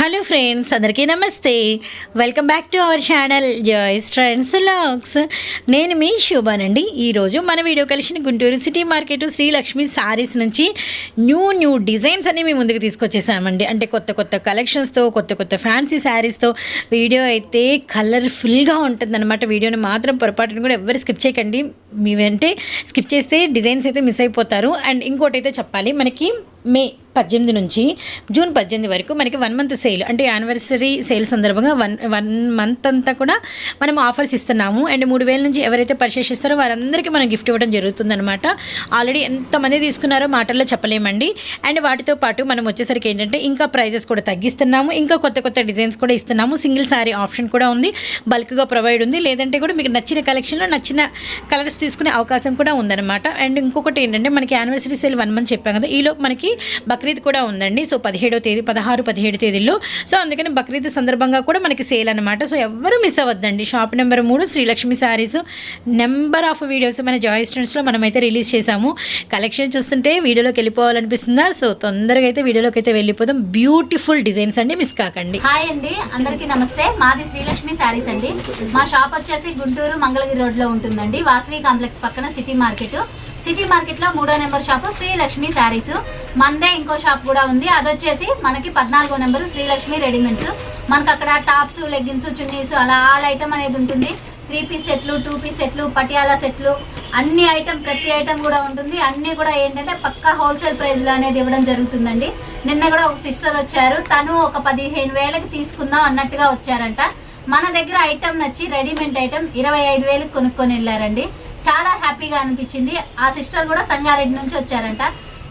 Hello friends అందరికీ నమస్తే. Welcome back to our channel Joy's trends looks. నేను మీ శోభానండి. ఈరోజు మన వీడియో కలిసిన Guntur city market Srilakshmi sarees నుంచి న్యూ న్యూ డిజైన్స్ అన్ని మేము ముందుకు తీసుకొచ్చేసామండి. అంటే కొత్త కొత్త కలెక్షన్స్తో కొత్త కొత్త ఫ్యాన్సీ శారీస్తో వీడియో అయితే కలర్ఫుల్గా ఉంటుందన్నమాట. వీడియోని మాత్రం పొరపాటును కూడా ఎవరు స్కిప్ చేయకండి. మీ స్కిప్ చేస్తే డిజైన్స్ అయితే మిస్ అయిపోతారు. అండ్ ఇంకోటి అయితే చెప్పాలి మనకి మే పద్దెనిమిది నుంచి జూన్ పద్దెనిమిది వరకు మనకి వన్ మంత్ సేల్ అంటే యానివర్సరీ సేల్ సందర్భంగా వన్ వన్ మంత్ అంతా కూడా మనం ఆఫర్స్ ఇస్తున్నాము. అండ్ మూడు వేల నుంచి ఎవరైతే పర్చేస్ వారందరికీ మనం గిఫ్ట్ ఇవ్వడం జరుగుతుందన్నమాట. ఆల్రెడీ ఎంతమంది తీసుకున్నారో మాటల్లో చెప్పలేమండి. అండ్ వాటితో పాటు మనం వచ్చేసరికి ఏంటంటే ఇంకా ప్రైజెస్ కూడా తగ్గిస్తున్నాము. ఇంకా కొత్త కొత్త డిజైన్స్ కూడా ఇస్తున్నాము. సింగిల్ సారీ ఆప్షన్ కూడా ఉంది. బల్క్గా ప్రొవైడ్ ఉంది. లేదంటే కూడా మీకు నచ్చిన కలెక్షన్లో నచ్చిన కలర్స్ తీసుకునే అవకాశం కూడా ఉందన్నమాట. అండ్ ఇంకొకటి ఏంటంటే మనకి యానివర్సరీ సేల్ వన్ మంత్ చెప్పాం కదా. ఈలో మనకి బక్రీద్ కూడా ఉందండి. సో పదిహేడో తేదీ పదహారు పదిహేడు తేదీల్లో. సో అందుకని బక్రీద్ సందర్భంగా కూడా మనకి సేల్ అనమాట సో ఎవరు మిస్ అవ్వద్దండి. షాప్ నెంబర్ మూడు Srilakshmi sarees number of videos మన జాయ్ స్టూడెంట్స్లో మనమైతే రిలీజ్ చేసాము కలెక్షన్ చూస్తుంటే వీడియోలోకి వెళ్ళిపోవాలనిపిస్తుందా? సో తొందరగా అయితే వీడియోలోకి అయితే వెళ్ళిపోదాం. బ్యూటిఫుల్ డిజైన్స్ అండి మిస్ కాకండి. హాయ్ అండి. అందరికీ నమస్తే. మాది శ్రీలక్ష్మి శారీస్ అండి. మా షాప్ వచ్చేసి గుంటూరు మంగళగిరి రోడ్లో ఉంటుందండి. వాసవి కాంప్లెక్స్ పక్కన సిటీ మార్కెట్. సిటీ మార్కెట్లో మూడో నెంబర్ షాప్ శ్రీలక్ష్మి శారీస్. మందే ఇంకో షాప్ కూడా ఉంది. అది వచ్చేసి మనకి పద్నాలుగో నెంబర్ శ్రీలక్ష్మి రెడీమేడ్స్. మనకు అక్కడ టాప్స్ లెగ్గిన్స్ చున్నీస్ అలా ఆల్ ఐటమ్ అనేది ఉంటుంది. త్రీ పీస్ సెట్లు టూ పీస్ సెట్లు పటియాలా సెట్లు అన్ని ఐటమ్ ప్రతి ఐటమ్ కూడా ఉంటుంది. అన్నీ కూడా ఏంటంటే పక్కా హోల్సేల్ ప్రైస్లో అనేది ఇవ్వడం జరుగుతుందండి. నిన్న కూడా ఒక సిస్టర్ వచ్చారు. తను ఒక పదిహేను వేలకు తీసుకుందాం అన్నట్టుగా వచ్చారంట. మన దగ్గర ఐటమ్ నచ్చి రెడీమేడ్ ఐటమ్ ఇరవై ఐదు వేలకు కొనుక్కొని వెళ్ళారండి. చాలా హ్యాపీగా అనిపించింది ఆ సిస్టర్ కూడా సంగారెడ్డి నుంచి వచ్చారంట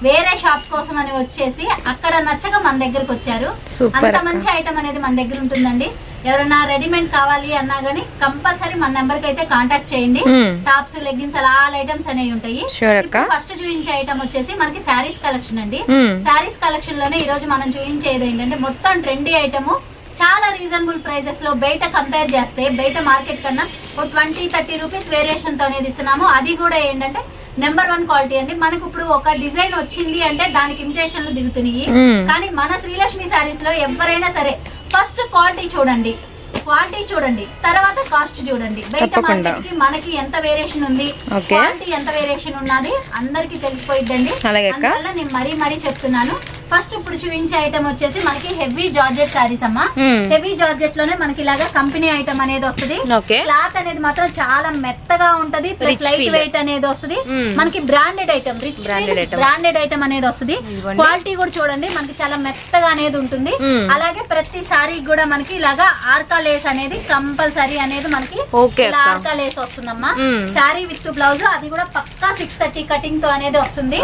వేరే షాప్ కోసం అని వచ్చేసి అక్కడ నచ్చక మన దగ్గరకు వచ్చారు అంత. మంచి ఐటమ్ అనేది మన దగ్గర ఉంటుందండి ఎవరైనా రెడీమేడ్ కావాలి అన్నా గానీ కంపల్సరీ మన నెంబర్కి అయితే కాంటాక్ట్ చేయండి Hmm. టాప్స్ లెగ్గిన్స్ అలా ఆల్ ఐటమ్స్ అనేవి ఉంటాయి. ఫస్ట్ చూపించే ఐటమ్ వచ్చేసి మనకి శారీస్ కలెక్షన్ అండి Hmm. శారీస్ కలెక్షన్లోనే ఈ రోజు మనం చూపించేది ఏంటంటే మొత్తం ట్రెండీ ఐటమ్ చాలా రీజనబుల్ ప్రైజెస్లో బయట కంపేర్ చేస్తే బయట మార్కెట్ కన్నా ట్వంటీ థర్టీ రూపీస్ వేరియేషన్తో అనేది ఇస్తున్నాము అది కూడా ఏంటంటే నెంబర్ వన్ క్వాలిటీ అండి. మనకు ఇప్పుడు ఒక డిజైన్ వచ్చింది అంటే దానికి ఇమిటేషన్లు దిగుతున్నాయి. కానీ మన శ్రీలక్ష్మి శారీస్లో ఎవరైనా సరే ఫస్ట్ క్వాలిటీ చూడండి. క్వాలిటీ చూడండి. తర్వాత కాస్ట్ చూడండి. బయట. మార్కెట్కి మనకి ఎంత వేరియేషన్ ఉంది. క్వాలిటీ ఎంత వేరియేషన్ ఉన్నది? అందరికి తెలిసిపోయిద్దండి. అందువల్ల నేను మరీ మరీ చెప్తున్నాను. ఫస్ట్ ఇప్పుడు చూపించే ఐటమ్ వచ్చేసి మనకి హెవీ జార్జెట్ సారీస్ అమ్మా మ్మ్. హెవీ జార్జెట్లోనే మనకి ఇలాగా కంపెనీ ఐటమ్ అనేది వస్తుంది. క్లాత్ అనేది మాత్రం చాలా మెత్తగా ఉంటది ప్లస్ లైట్. వెయిట్ అనేది వస్తుంది మ్మ్. మనకి branded item rich. Branded item అనేది వస్తుంది. క్వాలిటీ కూడా చూడండి మనకి చాలా మెత్తగా అనేది ఉంటుంది మ్మ్. అలాగే ప్రతి సారీ కూడా మనకి ఇలాగా ఆర్కా లేస్ అనేది కంపల్సరీ అనేది మనకి. ఆర్కా లేస్ వస్తుందమ్మా మ్మ్. సారీ విత్ బ్లౌజ్ అది కూడా పక్కా సిక్స్ థర్టీ కటింగ్తో అనేది వస్తుంది.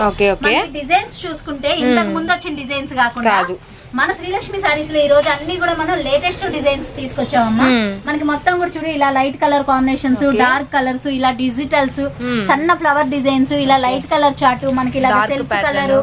డిజైన్స్ చూసుకుంటే ఇంతకు ముందు వచ్చిన డిజైన్స్ కాకుండా కాదు. మన శ్రీలక్ష్మి సారీస్లో ఈ రోజు అన్ని కూడా మనం లేటెస్ట్ డిజైన్స్ తీసుకొచ్చామమ్మా మ్మ్. మనకి మొత్తం కూడా చూడు ఇలా light colour combinations. Dark colours ఇలా డిజిటల్స్ మ్మ్. సన్న ఫ్లవర్ డిజైన్స్ ఇలా లైట్ కలర్ చార్ట్ మనకి ఇలా సెల్ఫ్. కలర్.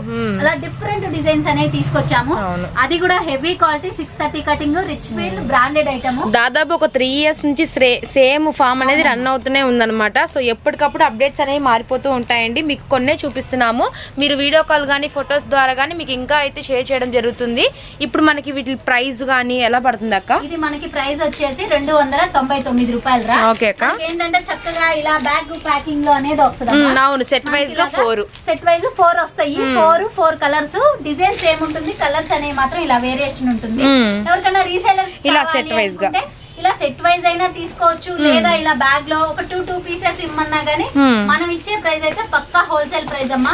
అలా డిఫరెంట్ డిజైన్స్ అనేవి తీసుకొచ్చాము. అది కూడా heavy quality six thirty cutting rich feel branded item దాదాపు ఒక త్రీ ఇయర్స్ నుంచి సేమ్ ఫామ్ అనేది రన్ అవుతూనే ఉందన్నమాట సో ఎప్పటికప్పుడు అప్డేట్స్ అనేవి మారిపోతూ ఉంటాయండి మీకు కొన్నే చూపిస్తున్నాము మీరు వీడియో కాల్ కానీ ఫొటోస్ ద్వారా కానీ మీకు ఇంకా అయితే షేర్ చేయడం జరుగుతుంది ఇప్పుడు మనకి వీటి ప్రైస్ కానీ ఎలా పడుతుంది అక్క ఇది మనకి ప్రైస్ వచ్చేసి రెండు వందల తొంభై తొమ్మిది రూపాయలు రా ఓకే అక్క. ఏంటంటే చక్కగా ఇలా బ్యాగ్ ప్యాకింగ్లో అనేది వస్తుంది అవును, set wise గా four. సెట్ వైజ్ ఫోర్ వస్తాయి ఫోర్ ఫోర్ కలర్స్ డిజైన్స్ ఏముంటుంది కలర్స్ అనేవి మాత్రం ఇలా వేరియేషన్ ఉంటుంది. ఎవరికైనా రీసెలర్స్ ఇలా set wise గా. ఇలా సెట్ వైజ్ అయినా తీసుకోవచ్చు లేదా ఇలా బ్యాగ్లో ఒక టూ టూ పీసెస్ ఇమ్మన్నా గానీ. మనం ఇచ్చే ప్రైస్ అయితే పక్కా హోల్సేల్ ప్రైస్ అమ్మా.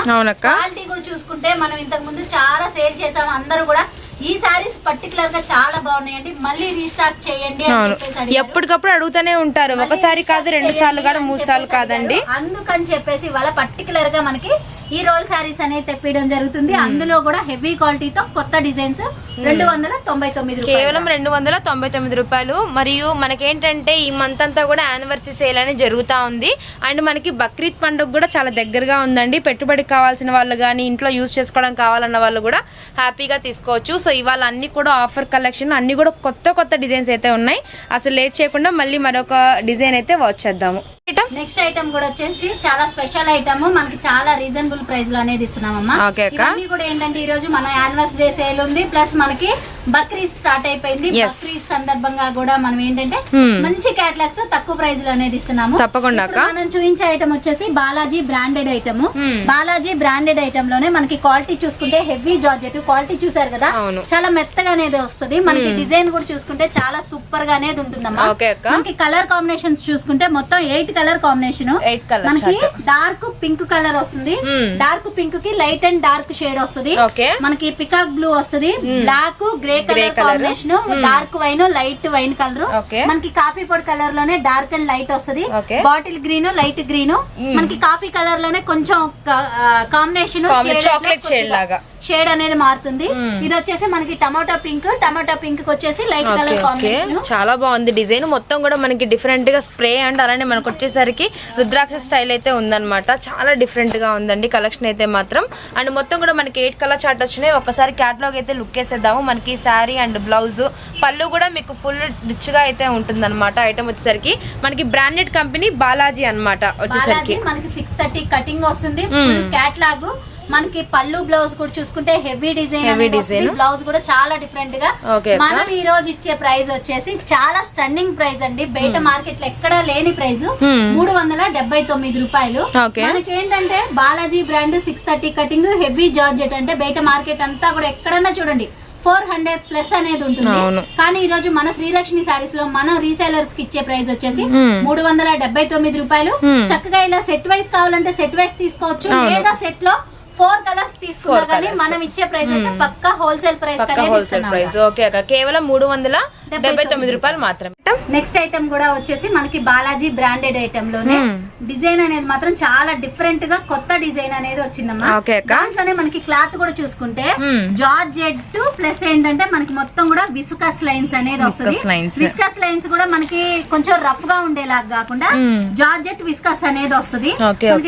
క్వాలిటీ కూడా చూసుకుంటే మనం ఇంతకు ముందు చాలా సేల్ చేసాము అందరూ కూడా ఈ సారీస్ పర్టికులర్గా చాలా బాగున్నాయండి మళ్ళీ రీస్టాక్ చేయండి అని చెప్పేసి. ఎప్పటికప్పుడు అడుగుతూనే ఉంటారు ఒకసారి కాదు రెండు సార్లు కాదు మూడు సార్లు కాదండి. అందుకని చెప్పేసి ఇవాళ పర్టికులర్గా మనకి ఈ రోల్ సారీస్ అనేది తెప్పియడం జరుగుతుంది. అందులో కూడా హెవీ క్వాలిటీతో కొత్త డిజైన్స్ రెండు వందల తొంభై తొమ్మిది. కేవలం రెండు వందల తొంభై తొమ్మిది రూపాయలు. మరియు మనకేంటంటే ఈ మంత్ అంతా కూడా యానివర్సరీ సేల్ అనేది జరుగుతూ ఉంది. అండ్ మనకి బక్రీద్ పండుగ కూడా చాలా దగ్గరగా ఉందండి. పెట్టుబడికి కావాల్సిన వాళ్ళు కానీ ఇంట్లో యూజ్ చేసుకోవడానికి కావాలన్న వాళ్ళు కూడా హ్యాపీగా తీసుకోవచ్చు. సో ఇవాళ అన్ని కూడా ఆఫర్ కలెక్షన్ అన్ని కూడా కొత్త కొత్త డిజైన్స్ అయితే ఉన్నాయి. అసలు లేట్ చేయకుండా మళ్ళీ మరొక డిజైన్ అయితే వాచ్ చేద్దాము. నెక్స్ట్ ఐటమ్ కూడా వచ్చేసి చాలా స్పెషల్ ఐటమ్ మనకి చాలా రీజనబుల్ ప్రైస్లో అనేది ఇస్తున్నామమ్మా. ఇవన్నీ కూడా ఏంటంటే ఈ రోజు మన యానివర్సరీ సేల్ ఉంది ప్లస్ మన మనకి బక్రీద్ స్టార్ట్ అయిపోయింది. బక్రీద్ సందర్భంగా కూడా మనం ఏంటంటే Hmm. మంచి క్యాటలాగ్స్ తక్కువ ప్రైస్లో అనేది ఇస్తున్నాము తప్పకుండా మనం చూపించే ఐటమ్ వచ్చేసి Balaji branded item Hmm. Balaji branded ఐటమ్లోనే మనకి క్వాలిటీ చూసుకుంటే హెవీ జార్జెట్ క్వాలిటీ చూసారు కదా. చాలా మెత్తగా అనేది వస్తుంది మనకి డిజైన్ కూడా చూసుకుంటే చాలా సూపర్గా అనేది ఉంటుందమ్మా. మనకి కలర్ కాంబినేషన్స్ చూసుకుంటే మొత్తం ఎయిట్ కలర్ కాంబినేషన్ మనకి. డార్క్ పింక్ కలర్ వస్తుంది Hmm. డార్క్ పింక్కి లైట్ అండ్ డార్క్ షేడ్ వస్తుంది. మనకి పికాక్ బ్లూ వస్తుంది black grey colour. Combination dark wine light wine colour. మనకి కాఫీ పొడి కలర్లోనే డార్క్ అండ్ లైట్ వస్తుంది. బాటిల్ గ్రీన్ లైట్ గ్రీన్ మనకి కాఫీ కలర్లోనే కొంచెం కాంబినేషన్ chocolate shade లాగా. షేడ్ అనేది మారుతుంది. ఇది వచ్చేసి మనకి టమాటా పింక్ టమాటా పింక్ వచ్చేసి లైట్ కలర్ కాంబినేషన్ చాలా బాగుంది డిజైన్. మొత్తం కూడా మనకి డిఫరెంట్గా స్ప్రే అండ్ అలానే మనకు వచ్చేసరికి రుద్రాక్ష స్టైల్ అయితే ఉందన్నమాట. చాలా డిఫరెంట్గా ఉందండి కలెక్షన్ అయితే మాత్రం. అండ్ మొత్తం కూడా మనకి ఎయిట్ కలర్ చార్ట్ వచ్చినాయి. ఒకసారి క్యాటలాగ్ అయితే లుక్ వేసేద్దాము మనకి శారీ అండ్ బ్లౌజ్. పళ్ళు కూడా మీకు ఫుల్ రిచ్గా అయితే ఉంటుంది అనమాట ఐటమ్ వచ్చేసరికి మనకి బ్రాండెడ్ కంపెనీ బాలాజీ అన్నమాట వచ్చేసరికి. మనకి సిక్స్ థర్టీ కటింగ్ వస్తుంది. Hmm. క్యాట్లాగ్ మనకి పళ్ళు బ్లౌజ్ కూడా చూసుకుంటే హెవీ డిజైన్ design. వస్తుంది. బ్లౌజ్ కూడా చాలా డిఫరెంట్గా. మనం ఈ రోజు ఇచ్చే ప్రైస్ వచ్చేసి చాలా స్టన్నింగ్ ప్రైస్ అండి. బయట మార్కెట్లో ఎక్కడా లేని ప్రైస్ Hmm. మూడు వందల డెబ్బై తొమ్మిది రూపాయలు. మనకి ఏంటంటే Balaji brand six thirty cutting heavy georgette అంటే బయట మార్కెట్ అంతా కూడా ఎక్కడన్నా చూడండి. ఫోర్ హండ్రెడ్ ప్లస్ అనేది ఉంటుంది. కానీ ఈ రోజు మన శ్రీలక్ష్మి సారీస్లో మన రీసెలర్స్కి ఇచ్చే ప్రైస్ వచ్చేసి. మూడు వందల డెబ్బై తొమ్మిది రూపాయలు. చక్కగా ఇలా సెట్ వైస్ కావాలంటే సెట్ వైస్ తీసుకోవచ్చు. లేదా సెట్లో ఫోర్ కలర్స్ తీసుకున్నా కానీ. మనం ఇచ్చే ప్రైస్ అయితే పక్కా wholesale price wholesale price okay అక్క కేవలం మూడు వందల డెబ్బై తొమ్మిది రూపాయలు మాత్రమే నెక్స్ట్ ఐటమ్ కూడా వచ్చేసి మనకి బాలాజీ బ్రాండెడ్ ఐటమ్లోనే Hmm. డిజైన్ అనేది మాత్రం చాలా డిఫరెంట్గా కొత్త డిజైన్ అనేది వచ్చిందమ్మా. దాంట్లోనే మనకి క్లాత్ కూడా చూసుకుంటే Hmm. జార్జెట్ ప్లస్ ఏంటంటే మనకి మొత్తం కూడా విసుకస్ లైన్స్ అనేది వస్తుంది. విస్కస్ లైన్స్ కూడా మనకి కొంచెం రఫ్గా ఉండేలాగా కాకుండా Hmm. జార్జెట్ విస్కస్ అనేది వస్తుంది.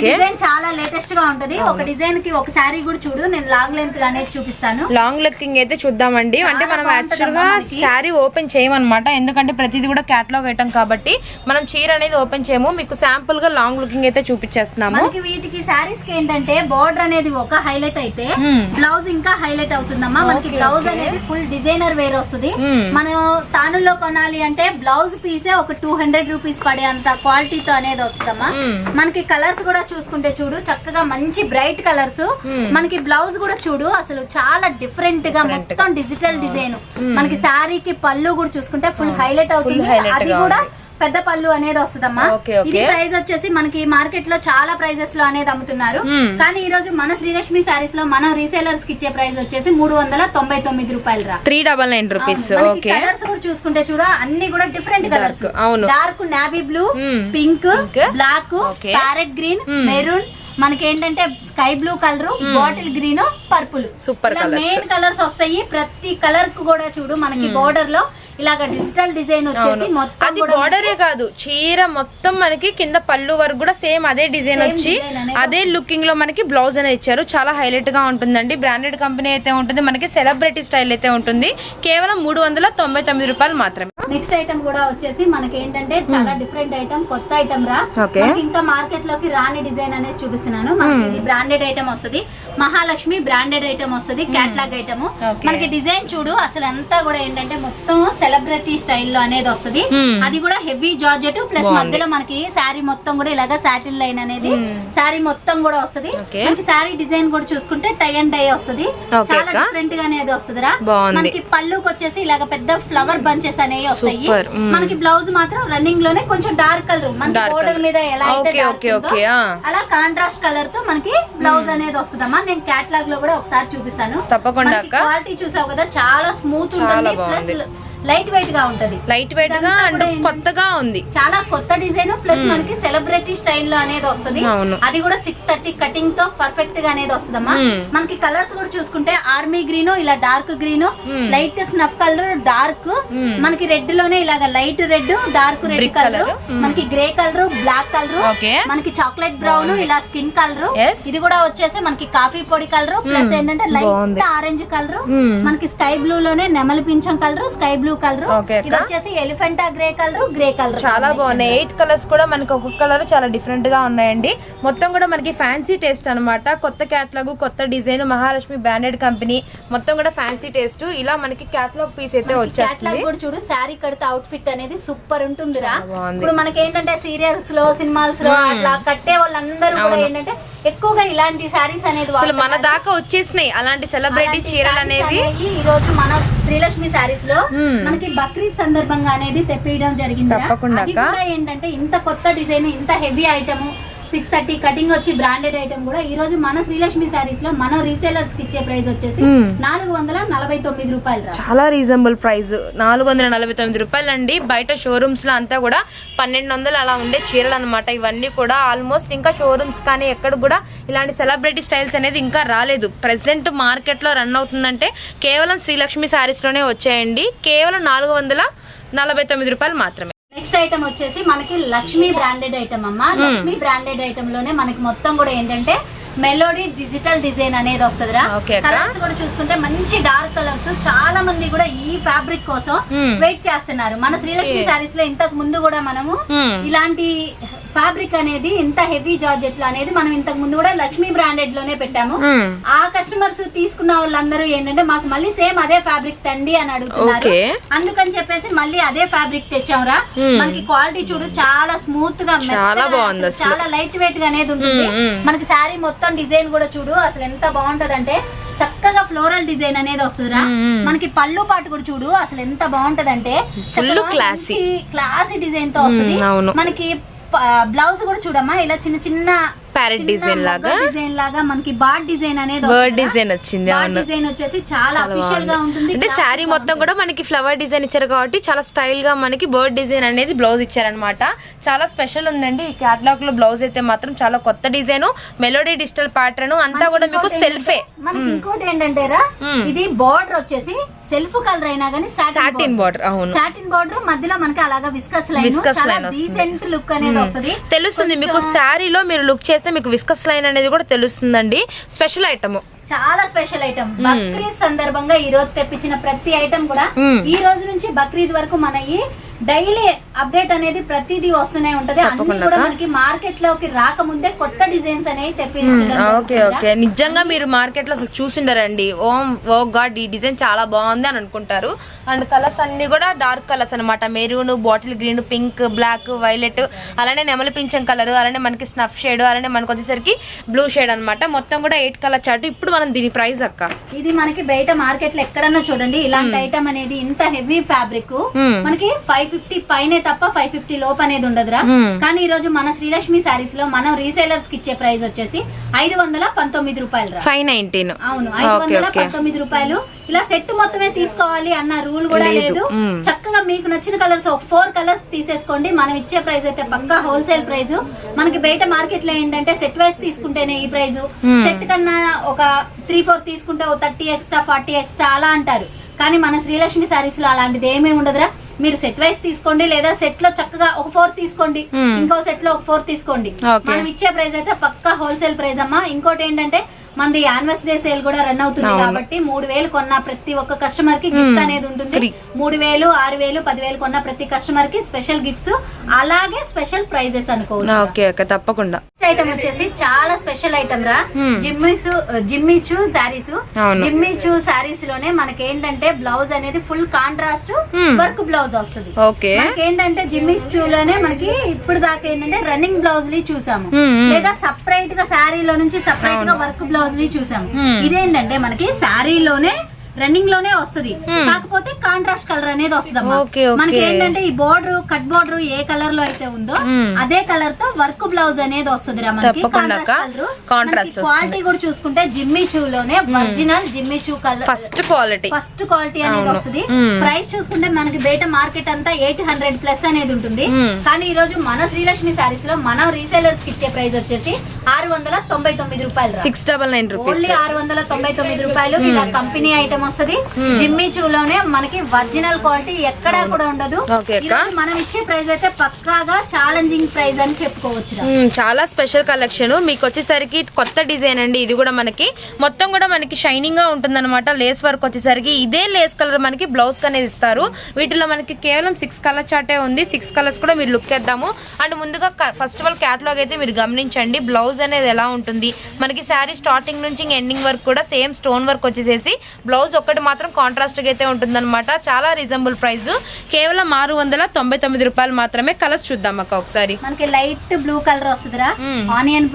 డిజైన్ చాలా లేటెస్ట్గా ఉంటది ఒక డిజైన్కి ఒక శారీ కూడా చూడు నేను లాంగ్ లెంత్ అనేది చూపిస్తాను లాంగ్ లెక్కింగ్ అయితే చూద్దామండి అంటే మనం యాక్చువల్గా. శారీ ఓపెన్ చేయమన్నమాట ఎందుకంటే ప్రతిదీ కూడా క్యాటలాగ్ ఐటమ్ కాబట్టి మనం చీర అనేది ఓపెన్ చేయము మీకు శాంపుల్గా లాంగ్ లుకింగ్ అయితే చూపించేస్తున్నాము వీటికి శారీస్కి ఏంటంటే బోర్డర్ అనేది ఒక హైలైట్ అయితే Hmm. బ్లౌజ్ ఇంకా హైలైట్ అవుతుందమ్మా మనకి బ్లౌజ్. అనేది ఫుల్ డిజైనర్ వేర్ వస్తుంది Hmm. మనం తానుల్లో కొనాలి అంటే బ్లౌజ్ పీసే ఒక టూ హండ్రెడ్ రూపీస్ పడే అంత క్వాలిటీతో అనేది వస్తుందమ్మా Hmm. మనకి కలర్స్ కూడా చూసుకుంటే చూడు చక్కగా మంచి బ్రైట్ కలర్స్ Hmm. మనకి బ్లౌజ్ కూడా చూడు అసలు చాలా డిఫరెంట్గా మొత్తం డిజిటల్ డిజైన్ మనకి శారీకి పళ్ళు కూడా చూసుకుంటే ఫుల్ హైలైట్ అవుతుంది అది కూడా. పెద్ద పళ్ళు అనేది వస్తుందమ్మా. ఇది ప్రైస్ వచ్చేసి మనకి మార్కెట్లో చాలా ప్రైజెస్లో అనేది అమ్ముతున్నారు Hmm. కానీ ఈ రోజు మన శ్రీలక్ష్మి సారీస్లో మనం రీసేలర్స్కి ఇచ్చే ప్రైస్ వచ్చేసి మూడు వందల తొంభై తొమ్మిది రూపాయలు రా three double nine rupees colours కూడా చూసుకుంటే చూడ అన్ని కూడా డిఫరెంట్ కలర్స్ అవును. Dark navy blue Hmm. Pink. Black. Parrot green Hmm. Maroon మనకి ఏంటంటే sky blue colour bottle green purple. colours. Main colours వస్తాయి. ప్రతి కలర్కు కూడా చూడు మనకి బోర్డర్లో ఇలాగ డిజిటల్ డిజైన్ వచ్చేసి. మొత్తం అది బార్డరే కాదు. చీర మొత్తం మనకి కింద పళ్ళు వరకు కూడా సేమ్ అదే డిజైన్ వచ్చి అదే లుకింగ్లో మనకి బ్లౌజ్ అనేది ఇచ్చారు. చాలా హైలైట్గా ఉంటుందండి. బ్రాండెడ్ కంపెనీ అయితే ఉంటుంది. మనకి సెలబ్రిటీ స్టైల్ అయితే ఉంటుంది. కేవలం మూడు వందల తొంభై తొమ్మిది రూపాయలు మాత్రమే. నెక్స్ట్ ఐటమ్ కూడా వచ్చేసి మనకి ఏంటంటే చాలా డిఫరెంట్ ఐటమ్ కొత్త ఐటమ్ రా. ఇంకా మార్కెట్లోకి రాని డిజైన్ అనేది చూపిస్తున్నాను. మనకి ఇది బ్రాండెడ్ ఐటమ్ వస్తుంది. మహాలక్ష్మి బ్రాండెడ్ ఐటమ్ వస్తుంది. Catalogue item. మనకి డిజైన్ చూడు అసలు అంతా కూడా ఏంటంటే మొత్తం సెలబ్రిటీ స్టైల్లో అనేది వస్తుంది Hmm. అది కూడా హెవీ జార్జెట్ ప్లస్. మధ్యలో మనకి శారీ మొత్తం కూడా ఇలాగా సాటిన్ లైన్ అనేది శారీ మొత్తం కూడా వస్తుంది. మనకి శారీ డిజైన్ కూడా చూసుకుంటే టై అండ్ డై వస్తుంది చాలా. డిఫరెంట్గా అనేది వస్తుందిరా బాగుంది. మనకి పళ్ళుకి వచ్చేసి ఇలాగ పెద్ద ఫ్లవర్ బంచెస్ అనేవి వస్తాయి. మ్మ్. మనకి బ్లౌజ్ మాత్రం రన్నింగ్లోనే కొంచెం డార్క్ కలర్ మనకి Dark బోర్డర్. మీద ఎలా అయితే. అలా కాంట్రాస్ట్ కలర్తో మనకి బ్లౌజ్ అనేది వస్తుందమ్మా నేను క్యాట్లాగ్లో కూడా ఒకసారి చూపిస్తాను తప్పకుండా. క్వాలిటీ చూసావు కదా చాలా స్మూత్ ఉంటుంది ప్లస్. లైట్ వెయిట్గా ఉంటది లైట్ వెయిట్గా అండ్ కొత్తగా ఉంది చాలా కొత్త డిజైన్ ప్లస్ మనకి సెలబ్రిటీ స్టైల్లో అనేది వస్తుంది. అది కూడా సిక్స్ థర్టీ కటింగ్తో పర్ఫెక్ట్గా అనేది వస్తుందమ్మా మ్మ్. మనకి కలర్స్ కూడా చూసుకుంటే ఆర్మీ గ్రీన్ ఇలా dark green. Light snuff colour dark. మనకి రెడ్లోనే ఇలాగ light red dark red colour. మనకి గ్రే కలర్ బ్లాక్ కలర్. మనకి చాక్లెట్ బ్రౌన్ ఇలా స్కిన్ కలర్. ఇది కూడా వచ్చేసి మనకి కాఫీ పొడి కలర్ ప్లస్. ఏంటంటే. Light orange colour. మనకి స్కై బ్లూ లోనే నెమలి పింఛం colour sky blue blue colour. ఇది వచ్చేసి elephant grey colour grey colour చాలా బాగున్నాయి. ఎయిట్ కలర్స్ కూడా మనకి ఒక్కొక్క కలర్ చాలా డిఫరెంట్గా ఉన్నాయండి. మొత్తం కూడా మనకి ఫ్యాన్సీ టేస్ట్ అన్నమాట. కొత్త క్యాట్లాగ్ కొత్త డిజైన్ మహాలక్ష్మి బ్రాండెడ్ కంపెనీ మొత్తం కూడా ఫ్యాన్సీ టేస్ట్ ఇలా మనకి క్యాట్లాగ్ పీస్ అయితే వచ్చేస్తుంది. కూడా చూడు శారీ కడితే అవుట్ ఫిట్ అనేది సూపర్ ఉంటుందిరా. చాలా బాగుంది. ఇప్పుడు మనకి ఏంటంటే సీరియల్స్లో సినిమాల్స్లో అట్లా కట్టే వాళ్ళందరూ కూడా ఏంటంటే ఎక్కువగా ఇలాంటి శారీస్ అనేది అసలు మన దాకా వచ్చేసినాయి. అలాంటి సెలబ్రిటీ చీరలు అనేవి. ఈ రోజు మన శ్రీలక్ష్మి శారీస్లో Hmm. మనకి బక్రీద్ సందర్భంగా అనేది తెప్పియడం జరిగింది తప్పకుండా ఏంటంటే ఇంత కొత్త డిజైన్ ఇంత heavy item six thirty cutting వచ్చి బ్రాండెడ్ ఐటమ్ కూడా ఈ రోజు మన శ్రీలక్ష్మి శారీస్లో మనం రీసేలర్స్కి ఇచ్చే ప్రైస్ వచ్చేసి. నాలుగు వందల నలభై తొమ్మిది రూపాయలు చాలా రీజనబుల్ ప్రైస్. నాలుగు వందల నలభై తొమ్మిది రూపాయలు అండి బయట షోరూమ్స్లో అంతా కూడా పన్నెండు వందలు అలా ఉండే చీరలు అనమాట ఇవన్నీ కూడా ఆల్మోస్ట్ ఇంకా షోరూమ్స్ కానీ ఎక్కడ కూడా ఇలాంటి సెలబ్రిటీ స్టైల్స్ అనేది ఇంకా రాలేదు. ప్రెసెంట్ మార్కెట్లో రన్ అవుతుందంటే కేవలం శ్రీలక్ష్మి శారీస్లోనే వచ్చాయండి. కేవలం నాలుగు వందల నలభై తొమ్మిది రూపాయలు మాత్రమే. నెక్స్ట్ ఐటమ్ వచ్చేసి మనకి లక్ష్మి బ్రాండెడ్ ఐటమ్ అమ్మా. లక్ష్మి బ్రాండెడ్ ఐటమ్లోనే మనకి మొత్తం కూడా ఏంటంటే మెలోడీ డిజిటల్ డిజైన్ అనేది వస్తుందిరా. కలర్స్ కూడా చూసుకుంటే మంచి డార్క్ కలర్స్ చాలా మంది కూడా ఈ ఫ్యాబ్రిక్ కోసం. వెయిట్ చేస్తున్నారు మన శ్రీలక్ష్మి. సారీస్లో ఇంతకు ముందు కూడా మనము. ఇలాంటి ఫ్యాబ్రిక్ అనేది ఇంత హెవీ జార్జెట్లో అనేది మనం ఇంతకు ముందు కూడా లక్ష్మి బ్రాండెడ్లోనే పెట్టాము. ఆ కస్టమర్స్ తీసుకున్న వాళ్ళందరూ ఏంటంటే మాకు మళ్ళీ సేమ్ అదే ఫ్యాబ్రిక్ తండి అని అడుగుతున్నారు. అందుకని చెప్పేసి మళ్ళీ అదే ఫ్యాబ్రిక్ తెచ్చాంరా. మనకి క్వాలిటీ చూడు చాలా స్మూత్గా చాలా లైట్ వెయిట్గా అనేది ఉంటుంది. మనకి శారీ మొత్తం డిజైన్ కూడా చూడు అసలు ఎంత బాగుంటది అంటే చక్కగా ఫ్లోరల్ డిజైన్ అనేది వస్తుందిరా. మనకి పళ్ళు పాటు కూడా చూడు అసలు ఎంత బాగుంటది అంటే. క్లాసీ డిజైన్తో వస్తుంది. మనకి బ్లౌజ్ కూడా చూడమ్మా ఇలా చిన్న చిన్న Parrot design లాగా? డిజైన్ లాగా మనకి బాడ్ డిజైన్ అనేది వస్తుందిరా. design వచ్చింది, అవును. డిజైన్ వచ్చేసి చాలా అఫీషియల్గా. ఉంటుంది అంటే గా మొత్తం. కూడా మనకి ఫ్లవర్ డిజైన్ ఇచ్చారు కాబట్టి చాలా స్టైల్గా మనకి బర్డ్ డిజైన్ అనేది బ్లౌజ్ ఇచ్చారనమాట చాలా స్పెషల్ ఉందండి ఈ క్యాటలాగ్లో బ్లౌజ్ అయితే మాత్రం చాలా కొత్త డిజైన్ మెలోడీ డిజిటల్ ప్యాటర్న్ అంతా కూడా మీకు సెల్ఫే ఏంటంటే, మనకి ఇంకోటి ఏంటంటేరా మ్మ్. ఇది బార్డర్ వచ్చేసి సెల్ఫ్ కలర్ అయినా గానీ సాటిన్ బార్డర్ అవును. సాటిన్ బార్డర్ మధ్యలో మనకి అలాగా విస్కస్ లైన్ line వస్తుంది. డీసెంట్ లుక్ అనేది వస్తుంది. తెలుస్తుంది మీకు శారీలో మీరు లుక్ చేస్తే మీకు విస్కస్ లైన్ అనేది కూడా తెలుస్తుందండి. స్పెషల్ ఐటమ్ చాలా స్పెషల్ ఐటమ్ బక్రీద్ సందర్భంగా ఈ రోజు తెప్పించిన ప్రతి ఐటమ్ కూడా మ్మ్. ఈ రోజు నుంచి బక్రీద్ వరకు మన ఈ డైలీ అప్డేట్ అనేది ప్రతిదీ వస్తూనే ఉంటది. అన్ని కూడా. మనకి మార్కెట్లోకి రాకముందే కొత్త డిజైన్స్ అనేవి తెప్పించడం ఓకే. ఓకే. నిజంగా మీరు మార్కెట్లో అసలు చూసిండరండి. ఓ ఓ గాడ్ ఈ డిజైన్ చాలా బాగుంది అని అనుకుంటారు. అండ్ కలర్స్ అన్ని కూడా డార్క్ కలర్స్ అనమాట maroon bottle green pink black violet అలానే నెమలి పింఛం కలర్ అలానే మనకి స్నఫ్ షేడ్ అలానే మనకి వచ్చేసరికి బ్లూ షేడ్ అన్నమాట. మొత్తం కూడా ఎయిట్ కలర్ చార్ట్. ఇప్పుడు మనం దీని ప్రైస్ అక్క. ఇది మనకి బయట మార్కెట్లో ఎక్కడన్నా చూడండి. ఇలాంటి ఐటమ్ అనేది ఇంత హెవీ ఫ్యాబ్రిక్. మనకి ఫైవ్ ఫిఫ్టీ పైనే తప్ప ఫైవ్ ఫిఫ్టీ లోపు అనేది ఉండదురా. కానీ ఈ రోజు మన శ్రీలక్ష్మి సారీస్లో మనం రీసేలర్స్కి ఇచ్చే ప్రైస్ వచ్చేసి ఐదు వందల పంతొమ్మిది రూపాయలు ఫైవ్ నైన్టీన్. అవును ఐదు వందల పంతొమ్మిది రూపాయలు. ఇలా సెట్ మొత్తమే తీసుకోవాలి అన్న రూల్ కూడా లేదు. చక్కగా మీకు నచ్చిన కలర్స్ ఒక ఫోర్ కలర్స్ తీసేసుకోండి. మనం ఇచ్చే ప్రైస్ అయితే పక్కా హోల్సేల్ ప్రైస్ మనకి బయట మార్కెట్లో ఏంటంటే సెట్ వైస్ తీసుకుంటేనే ఈ ప్రైస్. సెట్ కన్నా ఒక త్రీ ఫోర్ తీసుకుంటే థర్టీ ఎక్స్ట్రా ఫార్టీ ఎక్స్ట్రా అలా అంటారు. కానీ మన శ్రీలక్ష్మి సారీస్లో అలాంటిది ఏమీ ఉండదురా. మీరు సెట్ వైస్ తీసుకోండి లేదా సెట్లో చక్కగా ఒక ఫోర్ తీసుకోండి మ్మ్. ఇంకో సెట్లో ఒక ఫోర్ తీసుకోండి. మనం ఇచ్చే ప్రైస్ అయితే పక్కా హోల్సేల్ ప్రైస్ అమ్మా ఇంకోటి ఏంటంటే మనది యానివర్సరీ సేల్ కూడా రన్ అవుతుంది. కాబట్టి మూడు వేలు కొన్న ప్రతి ఒక్క కస్టమర్కి గిఫ్ట్. అనేది ఉంటుంది. మూడు వేలు ఆరు వేలు పదివేలు కొన్న ప్రతి కస్టమర్కి స్పెషల్ గిఫ్ట్స్ అలాగే స్పెషల్ ప్రైజెస్ అనుకోవచ్చు ఓకే ఓకే తప్పకుండా ఐటమ్ వచ్చేసి చాలా స్పెషల్ ఐటమ్ రా మ్మ్. జిమ్మిస్ జిమ్మిచు శారీస్. జిమ్మిచు శారీస్లోనే మనకి ఏంటంటే బ్లౌజ్ అనేది ఫుల్ కాంట్రాస్ట్. వర్క్ బ్లౌజ్ వస్తుంది ఓకే ఏంటంటే జిమ్మిస్ టూ లోనే మనకి ఇప్పుడు దాకా ఏంటంటే రన్నింగ్ బ్లౌజ్ చూసాము. లేదా సపరేట్గా శారీలో నుంచి సపరేట్గా వర్క్ బ్లౌజ్ ని చూసాము మ్మ్. ఇదేంటంటే మనకి శారీలోనే రన్నింగ్లోనే వస్తుంది కాకపోతే కాంట్రాస్ట్ కలర్ అనేది వస్తుంది. మనకి ఏంటంటే ఈ బోర్డర్ కట్ బోర్డర్ ఏ కలర్లో అయితే ఉందో మ్మ్. అదే కలర్తో వర్క్ బ్లౌజ్ అనేది వస్తుంది రా మనకి. Contrast క్వాలిటీ కూడా చూసుకుంటే జిమ్మి చూ లోనే original Jimmy Choo colour first quality first quality అనేది. వస్తుంది. ప్రైస్ చూసుకుంటే మనకి బయట మార్కెట్ అంతా ఎయిట్ హండ్రెడ్ ప్లస్ అనేది ఉంటుంది. కానీ ఈ రోజు మన శ్రీలక్ష్మి సారీస్లో మనం రీసేలర్స్కి ఇచ్చే ప్రైస్ వచ్చేసి ఆరు వందల తొంభై తొమ్మిది రూపాయలు. Six double nine rupees only ఆరు వందల తొంభై తొమ్మిది రూపాయలు ఇలా కంపెనీ ఐటమ్ వస్తది. జిమ్మి చూలోనే మనకి ఒరిజినల్ క్వాలిటీ ఎక్కడా కూడా ఉండదు. మనం ఇచ్చే ప్రైస్ అయితే పక్కాగా ఛాలెంజింగ్ ప్రైస్ అని చెప్పుకోవచ్చు మ్మ్, చాలా స్పెషల్ కలెక్షన్ మీకు వచ్చేసరికి కొత్త డిజైన్ అండి. ఇది కూడా మనకి. మొత్తం కూడా మనకి షైనింగ్గా ఉంటుందన్నమాట. లేస్ వర్క్ వచ్చేసరికి ఇదే లేస్ కలర్ మనకి బ్లౌజ్ అనేది ఇస్తారు. వీటిలో మనకి కేవలం సిక్స్ కలర్ చార్టే ఉంది. సిక్స్ కలర్స్ కూడా మీరు లుక్ చేద్దాము. అండ్ ముందుగా ఫస్ట్ ఆఫ్ ఆల్ క్యాటలాగ్ అయితే మీరు గమనించండి. బ్లౌజ్ అనేది ఎలా ఉంటుంది? మనకి శారీ స్టార్టింగ్ నుంచి ఎండింగ్ వరకు కూడా సేమ్ స్టోన్ వర్క్ వచ్చేసేసి బ్లౌజ్ ఒక్కటి మాత్రం కాంట్రాస్ట్ అయితే ఉంటుందన్నమాట చాలా రీజనబుల్ ప్రైస్ కేవలం ఆరు వందల తొంభై తొమ్మిది రూపాయలు మాత్రమే కలర్స్ చూద్దాం అక్క ఒకసారి మనకి లైట్ బ్లూ కలర్ వస్తుందిరా. ఆనియన్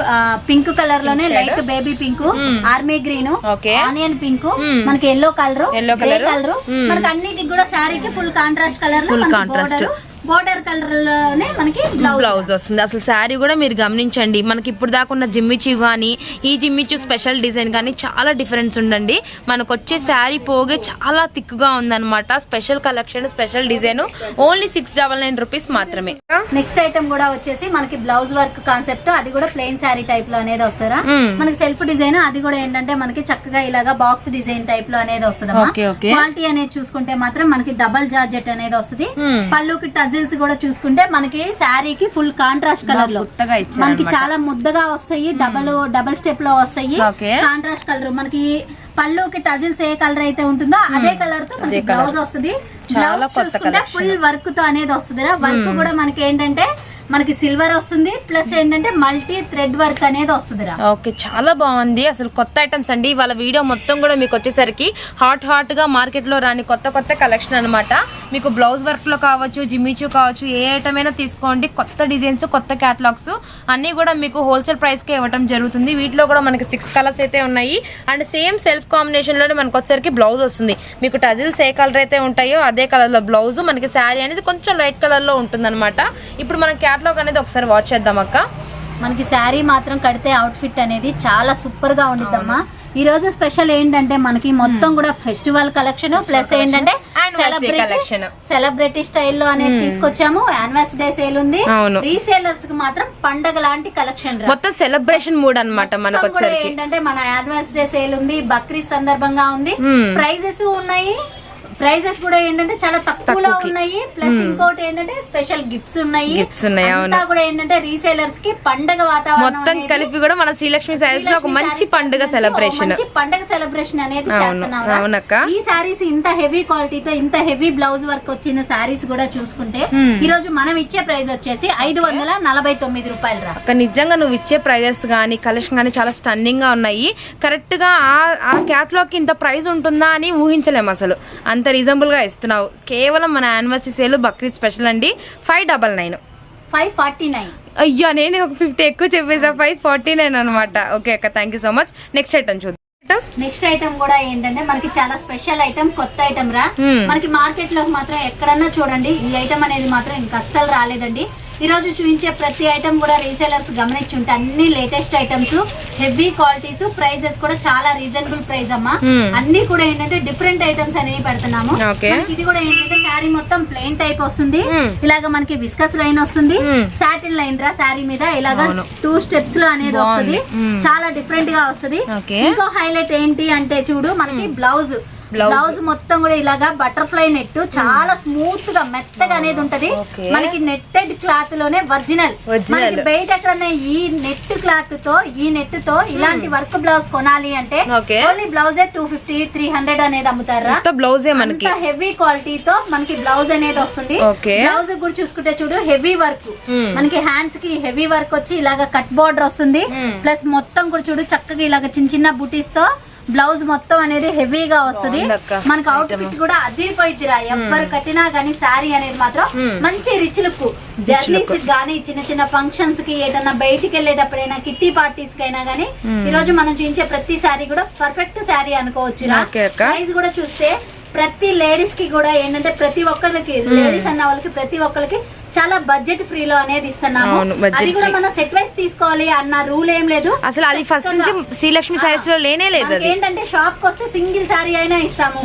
పింక్ కలర్లోనే light baby pink army green okay. Onion pink. మనకి ఎల్లో కలర్ colour. కలర్ మ్మ్. మనకి అన్నిటికి కూడా శారీకి full contrast colour Full contrast. Border కలర్లోనే మనకి బ్లౌజ్ వస్తుంది. అసలు శారీ కూడా మీరు గమనించండి. మనకి ఇప్పుడు దాకా ఉన్న జిమ్మిచూ కానీ ఈ జిమ్మిచూ స్పెషల్ డిజైన్ కానీ చాలా డిఫరెన్స్ ఉండండి మనకు వచ్చే శారీ పోగే చాలా థిక్గా ఉందన్నమాట. Special collection special design only six double nine rupees మాత్రమే. నెక్స్ట్ ఐటమ్ కూడా వచ్చేసి మనకి బ్లౌజ్ వర్క్ కాన్సెప్ట్ అది కూడా ప్లెయిన్ శారీ టైప్లో అనేది వస్తారా. మనకి సెల్ఫ్ డిజైన్ అది కూడా ఏంటంటే మనకి చక్కగా ఇలాగా బాక్స్ డిజైన్ టైప్లో అనేది వస్తుంది. క్వాలిటీ అనేది చూసుకుంటే మాత్రం మనకి డబల్ జార్జెట్ అనేది వస్తుంది. పళ్ళుకి టజిల్స్ కూడా చూసుకుంటే మనకి శారీకి ఫుల్ కాంట్రాస్ట్ కలర్లో మనకి. చాలా ముద్దగా వస్తాయి డబల్ డబల్ స్టెప్లో వస్తాయి. కాంట్రాస్ట్ కలర్ మనకి పళ్ళుకి టజిల్స్ ఏ కలర్ అయితే ఉంటుందో అదే కలర్తో మనకి. బ్లౌజ్ వస్తుంది బ్లౌజ్. ఫుల్ వర్క్తో అనేది వస్తుంది వర్క్ కూడా మనకి ఏంటంటే మనకి సిల్వర్ వస్తుంది ప్లస్ ఏంటంటే మల్టీ థ్రెడ్ వర్క్ అనేది వస్తుందిరా. ఓకే చాలా బాగుంది. అసలు కొత్త ఐటమ్స్ అండి. వాళ్ళ వీడియో మొత్తం కూడా మీకు వచ్చేసరికి హాట్ హాట్గా మార్కెట్లో రాని కొత్త కొత్త కలెక్షన్ అనమాట మీకు బ్లౌజ్ వర్క్లో కావచ్చు జిమ్మిచూ కావచ్చు ఏ ఐటమ్ అయినా తీసుకోండి. కొత్త డిజైన్స్ కొత్త క్యాటలాగ్స్ అన్ని కూడా మీకు హోల్సేల్ ప్రైస్కి ఇవ్వడం జరుగుతుంది. వీటిలో కూడా మనకి సిక్స్ కలర్స్ అయితే ఉన్నాయి. అండ్ సేమ్ సెల్ఫ్ కాంబినేషన్లోనే మనకు వచ్చేసరికి బ్లౌజ్ వస్తుంది. మీకు టజిల్స్ ఏ కలర్ అయితే ఉంటాయో అదే కలర్లో బ్లౌజ్ మనకి శారీ అనేది కొంచెం లైట్ కలర్లో ఉంటుంది ఇప్పుడు మనం క్యాటలాగ్ అనేది ఒకసారి వాచ్ చేద్దాం అక్క. మనకి శారీ మాత్రం కడితే అవుట్ ఫిట్ అనేది చాలా సూపర్గా ఉండిద్దమ్మా. ఈ రోజు స్పెషల్ ఏంటంటే మనకి మొత్తం కూడా ఫెస్టివల్ కలెక్షన్ ప్లస్ ఏంటంటే collection. సెలబ్రిటీ స్టైల్లో అనేది తీసుకొచ్చాము. యానివర్సరీ డే సేల్ ఉంది. రీసేలర్స్కి మాత్రం పండగ లాంటి కలెక్షన్ మొత్తం సెలబ్రేషన్ మూడ్ అన్నమాట మనకు ఏంటంటే మన యానివర్సరీ సేల్ ఉంది బక్రీద్ సందర్భంగా ఉంది. Hmm. ప్రైజెస్ ఉన్నాయి. ప్రైజెస్ కూడా ఏంటంటే చాలా తక్కువలో. ఉన్నాయి ప్లస్ ఇంకోటి ఏంటంటే స్పెషల్ గిఫ్ట్స్ ఉన్నాయి Gifts ఉన్నాయి, కూడా ఏంటంటే రీసేలర్స్కి పండగ వాతావరణం మొత్తం కలిపి కూడా మన శ్రీలక్ష్మి శారీస్లో ఒక మంచి పండుగ సెలబ్రేషన్ మంచి పండగ సెలబ్రేషన్ అనేది చేస్తున్నాం. అవునక్క. ఈ సారీస్ ఇంత హెవీ క్వాలిటీతో ఇంత హెవీ బ్లౌజ్ వర్క్ వచ్చిన సారీస్ కూడా చూసుకుంటే. ఈ రోజు మనం ఇచ్చే ప్రైస్ వచ్చేసి ఐదు వందల నలభై తొమ్మిది రూపాయలు రా నిజంగా నువ్వు ఇచ్చే ప్రైజెస్ కానీ కలెక్షన్ కానీ చాలా స్టన్నింగ్గా ఉన్నాయి కరెక్ట్గా ఆ క్యాట్లాగ్కి ఇంత ప్రైస్ ఉంటుందా అని ఊహించలేము అసలు అంత రీజనబుల్గా ఇస్తున్నావు. కేవలం మన యానివర్సరీ సేల్ బక్రీద్ స్పెషల్ అండి. Five double nine five forty nine అయ్యా నేను ఒక ఫిఫ్టీ ఎక్కువ చెప్పేసా. ఫైవ్ ఫార్టీ నైన్ అనమాట ఓకే అక్క thank you so much next item చూద్దాం? నెక్స్ట్ ఐటమ్ కూడా ఏంటంటే మనకి చాలా స్పెషల్ ఐటమ్ కొత్త ఐటమ్ రా. Hmm. మనకి మార్కెట్లో మాత్రం ఎక్కడన్నా చూడండి ఈ ఐటమ్ అనేది మాత్రం ఇంకా అస్సలు రాలేదండి. ఈ రోజు చూపించే ప్రతి ఐటమ్ కూడా రీసేలర్స్ గమనించుంటే అన్ని latest items heavy qualities prices కూడా చాలా రీజనబుల్ ప్రైస్ అమ్మా Hmm. అన్ని కూడా ఏంటంటే డిఫరెంట్ ఐటమ్స్ అనేవి పెడుతున్నాము ఇది కూడా ఏంటంటే శారీ మొత్తం ప్లెయిన్ టైప్ వస్తుంది Hmm. ఇలాగ మనకి విస్కస్ లైన్ వస్తుంది Hmm. సాటిన్ లైన్ రా శారీ మీద ఇలాగ. టూ స్టెప్స్లో అనేది. వస్తుంది Hmm. చాలా డిఫరెంట్గా వస్తుంది. ఇంకో హైలైట్ ఏంటి అంటే చూడు మనకి బ్లౌజ్. బ్లౌజ్ మొత్తం కూడా ఇలాగా బటర్ఫ్లై నెట్ చాలా స్మూత్గా మెత్తగా అనేది ఉంటది. మనకి నెట్టెడ్ క్లాత్లోనే ఒరిజినల్. మనకి బయట ఎక్కడన్నా ఈ నెట్ క్లాత్తో ఈ నెట్తో ఇలాంటి వర్క్ బ్లౌజ్ కొనాలి అంటే. Only blouse two fifty three hundred అనేది అమ్ముతారా బ్లౌజే మనకి హెవీ క్వాలిటీతో మనకి బ్లౌజ్ అనేది వస్తుంది. బ్లౌజ్ కూడా చూసుకుంటే చూడు హెవీ వర్క్ Hmm. మనకి హ్యాండ్స్కి హెవీ వర్క్ వచ్చి ఇలాగ కట్ బార్డర్ వస్తుంది Hmm. ప్లస్ మొత్తం కూడా చూడు చక్కగా ఇలాగ చిన్న చిన్న బుటీస్తో బ్లౌజ్ మొత్తం అనేది హెవీగా వస్తుంది. మనకి అవుట్ ఫిట్ కూడా అదిరిపోయిద్దిరా ఎవ్వరు కట్టినా గానీ శారీ అనేది మాత్రం. మంచి రిచ్ లుక్ జర్నీస్ గానీ చిన్న చిన్న ఫంక్షన్స్కి ఏదైనా బయటికి వెళ్ళేటప్పుడైనా కిట్టి పార్టీస్ కైనా గానీ ఈ రోజు మనం చూపించే ప్రతి శారీ కూడా పర్ఫెక్ట్ శారీ అనుకోవచ్చు. ప్రైస్ కూడా చూస్తే ప్రతి లేడీస్కి కూడా ఏంటంటే ప్రతి ఒక్కరికి లేడీస్ అన్న వాళ్ళకి ప్రతి ఒక్కరికి చాలా బడ్జెట్ ఫ్రీలో అనేది ఇస్తున్నాము అది కూడా. మనం సెట్ వైస్ తీసుకోవాలి అన్న రూల్ ఏం లేదు అసలు అది ఫస్ట్ నుంచి శ్రీలక్ష్మి సారీస్లో లేనే లేదు ఏంటంటే షాప్కి వస్తే సింగిల్ సారీ అయినా ఇస్తాము.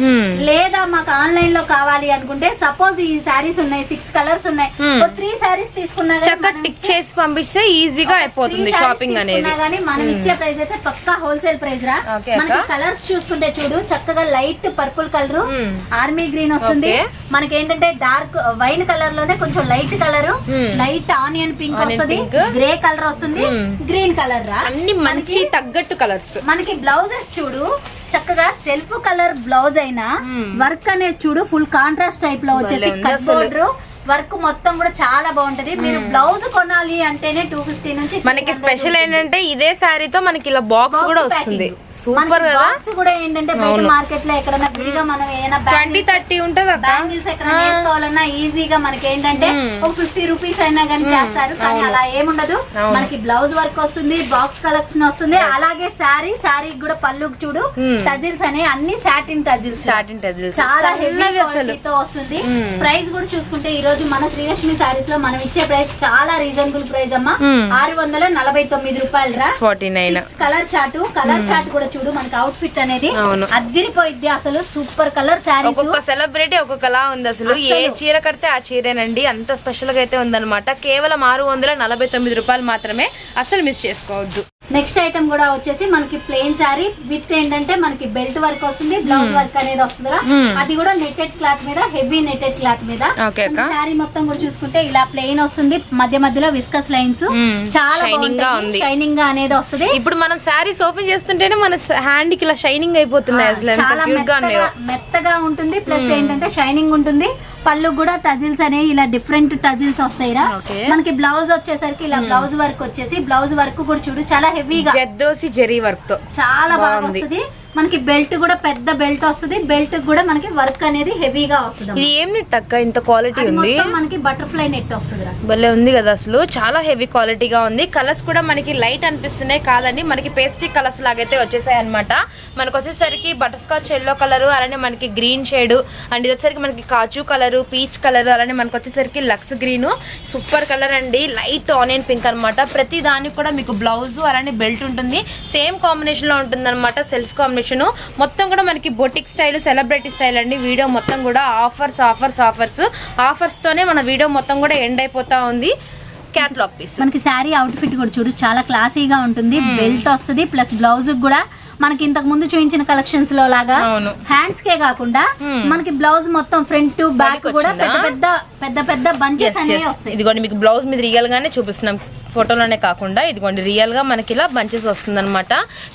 లేదా మాకు ఆన్లైన్లో కావాలి అనుకుంటే సపోజ్ ఈ సారీస్ ఉన్నాయి సిక్స్ కలర్స్ ఉన్నాయి. త్రీ సారీస్ తీసుకున్నా టిక్ చేసి పంపిస్తే ఈజీగా అయిపోతుంది షాపింగ్ అనేది గానీ మనం ఇచ్చే ప్రైస్ అయితే పక్కా హోల్సేల్ ప్రైస్ రా మనకి. కలర్స్ చూసుకుంటే చూడు చక్కగా light purple colour. Army green వస్తుంది. మనకి ఏంటంటే డార్క్ వైన్ కలర్లోనే కొంచెం light colour. Light onion pink వస్తుంది. గ్రే కలర్ వస్తుంది. గ్రీన్ కలర్ రా అన్ని మంచి తగ్గట్టు కలర్స్ మనకి బ్లౌజెస్ చూడు చక్కగా సెల్ఫ్ కలర్ బ్లౌజ్ అయినా. వర్క్ అనేది చూడు ఫుల్ కాంట్రాస్ట్ టైప్లో వచ్చేసి కట్. బోర్డర్ వర్క్ మొత్తం కూడా చాలా బాగుంటది. మీరు బ్లౌజ్ కొనాలి అంటేనే టూ ఫిఫ్టీ నుంచి మనకి స్పెషల్ ఏంటంటే ఇదే శారీతో మనకి ఇలా బాక్స్ కూడా వస్తుంది. సూపర్ కదా? బాక్స్ కూడా ఏంటంటే బయట మార్కెట్లో ఎక్కడైనా విడిగా మనం ఏదైనా ట్వంటీ థర్టీ ఉంటది బ్యాంగిల్స్ ఎక్కడ వేసుకోవాలన్నా ఈజీగా మనకి ఏంటంటే ఒక ఫిఫ్టీ రూపీస్ అయినా కానీ చేస్తారు. కానీ అలా ఏముండదు. మనకి బ్లౌజ్ వర్క్ వస్తుంది బాక్స్ కలెక్షన్ వస్తుంది. అలాగే శారీ శారీ కూడా పళ్ళుకి చూడు. టజిల్స్ అనే అన్ని సాటిన్ టజిల్స్ సాటిన్ టజిల్స్ చాలా తో వస్తుంది. ప్రైస్ కూడా చూసుకుంటే ఈ రోజు మన శ్రీలక్ష్మి సారీస్లో మనం ఇచ్చే ప్రైస్ చాలా రీజనబుల్ ప్రైస్ అమ్మా. ఆరు వందల నలభై తొమ్మిది రూపాయలు రా. Forty nine colour chart colour chart కూడా చూడు మనకి అవుట్ ఫిట్ అనేది. అవును. అదిరిపోయిద్ది అసలు సూపర్ కలర్ శారీస్ ఒక్కొక్క సెలబ్రిటీ ఒక్కొక్కలా ఉంది అసలు. ఏ చీర కడితే ఆ చీరేనండి. అంత స్పెషల్గా అయితే ఉందన్నమాట. కేవలం ఆరు వందల నలభై తొమ్మిది రూపాయలు మాత్రమే అసలు మిస్ చేసుకోవద్దు. నెక్స్ట్ ఐటమ్ కూడా వచ్చేసి మనకి ప్లెయిన్ శారీ విత్ ఏంటంటే మనకి బెల్ట్ వర్క్ వస్తుంది బ్లౌజ్ వర్క్ అనేది వస్తుంది అది కూడా నెట్టెడ్ క్లాత్ మీద హెవీ నెట్టెడ్ క్లాత్ మీద. శారీ మొత్తం కూడా చూసుకుంటే ఇలా ప్లెయిన్ వస్తుంది. మధ్య మధ్యలో విస్కస్ లైన్స్. చాలా Shining గా ఉంది. షైనింగ్గా అనేది వస్తుంది. ఇప్పుడు మనం శారీస్ ఓపెన్ చేస్తుంటేనే మన హ్యాండ్కి ఇలా షైనింగ్ ఎంత చాలా మెత్తగా ఉంటుంది. ప్లస్ ఏంటంటే షైనింగ్ ఉంటుంది. పళ్ళు కూడా టజిల్స్ అనేవి ఇలా డిఫరెంట్ టజిల్స్ వస్తాయిరా. మనకి బ్లౌజ్ వచ్చేసరికి ఇలా బ్లౌజ్ వర్క్ వచ్చేసి బ్లౌజ్ వర్క్ కూడా చూడు చాలా హెవీగా. జద్దోసి జరీ వర్క్తో చాలా బాగా బాగుంది. వస్తుంది. మనకి బెల్ట్ కూడా పెద్ద బెల్ట్ వస్తుంది. బెల్ట్ కూడా మనకి వర్క్ అనేది హెవీగా వస్తుంది. ఇది ఏం నెట్ అక్క? ఇంత క్వాలిటీ ఉంది. మనకి బటర్ఫ్లై నెట్ వస్తుంది భలే ఉంది కదా అసలు. చాలా హెవీ క్వాలిటీగా ఉంది. కలర్స్ కూడా మనకి లైట్ అనిపిస్తున్నాయి కాదండి. మనకి పేస్టిక్ కలర్స్ లాగైతే వచ్చేసాయి అనమాట మనకు వచ్చేసరికి బటర్ స్కాచ్ ఎల్లో కలర్ అలానే మనకి గ్రీన్ షేడ్ అండ్ ఇది వచ్చేసరికి మనకి కాచు కలర్ పీచ్ కలర్ అలానే మనకు వచ్చేసరికి లక్స్ గ్రీన్. సూపర్ కలర్ అండి. లైట్ ఆనియన్ పింక్ అన్నమాట. ప్రతి దానికి కూడా మీకు బ్లౌజ్ అలానే బెల్ట్ ఉంటుంది. సేమ్ కాంబినేషన్లో ఉంటుంది అనమాట సెల్ఫ్ కాంబినేషన్ మొత్తం కూడా మనకి బొటిక్ స్టైల్ సెలబ్రిటీ స్టైల్ అండి. వీడియో మొత్తం కూడా ఆఫర్స్ ఆఫర్స్ ఆఫర్స్. ఆఫర్స్ తోనే మన వీడియో మొత్తం కూడా ఎండ్ అయిపోతా ఉంది. క్యాట్లాగ్ పీస్ మనకి శారీ అవుట్ ఫిట్ కూడా చూడు చాలా క్లాసీగా ఉంటుంది. బెల్ట్ వస్తుంది ప్లస్ బ్లౌజ్ కూడా మనకి ఇంతకు ముందు చూపించిన కలెక్షన్స్లో లాగా. హ్యాండ్స్ కే కాకుండా మనకి బ్లౌజ్ మొత్తం ఫ్రంట్ టు బ్యాక్ కూడా? పెద్ద పెద్ద పెద్ద పెద్ద బంచెస్ అనేవి వస్తాయి. ఇదిగోండి మీకు బ్లౌజ్ మీద రియల్ గానే చూపిస్తున్నాం. ఫోటోలోనే కాకుండా ఇదిగోండి రియల్గా మనకి ఇలా బంచెస్ వస్తుంది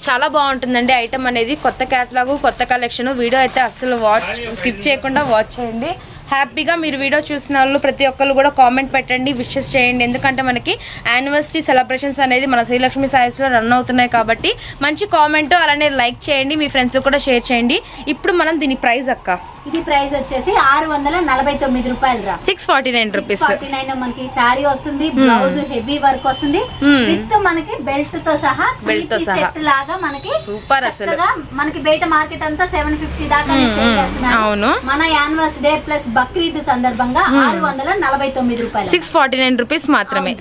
చాలా బాగుంటుందండి. ఐటమ్ అనేది కొత్త క్యాటలాగ్ కొత్త కలెక్షన్ వీడియో అయితే అస్సలు వాచ్ స్కిప్ చేయకుండా వాచ్ చేయండి. హ్యాపీగా మీరు వీడియో చూసిన వాళ్ళు ప్రతి ఒక్కరు కూడా కామెంట్ పెట్టండి విషెస్ చేయండి. ఎందుకంటే మనకి యానివర్సరీ సెలబ్రేషన్స్ అనేది మన శ్రీలక్ష్మి సాయిస్లో రన్ అవుతున్నాయి కాబట్టి మంచి కామెంట్ అలానే లైక్ చేయండి మీ ఫ్రెండ్స్ కూడా షేర్ చేయండి. ఇప్పుడు మనం దీని ప్రైస్ అక్క. ఇది ప్రైస్ వచ్చేసి ఆరు వందల నలభై తొమ్మిది రూపాయలు రా six forty nine rupees. Forty nine మనకి శారీ వస్తుంది బ్లౌజ్ హెవీ వర్క్ వస్తుంది. విత్ మనకి బెల్ట్తో సహా Belt తో సహా. సెట్ లాగా మనకి Super అసలు. చక్కగా మనకి బయట మార్కెట్ అంతా సెవెన్ ఫిఫ్టీ దాకా. అవును. మన యానివర్స్ డే ప్లస్ బక్రీద్ సందర్భంగా ఆరు వందల నలభై తొమ్మిది రూపాయలు. సిక్స్ ఫార్టీ నైన్ రూపీస్ మాత్రమే.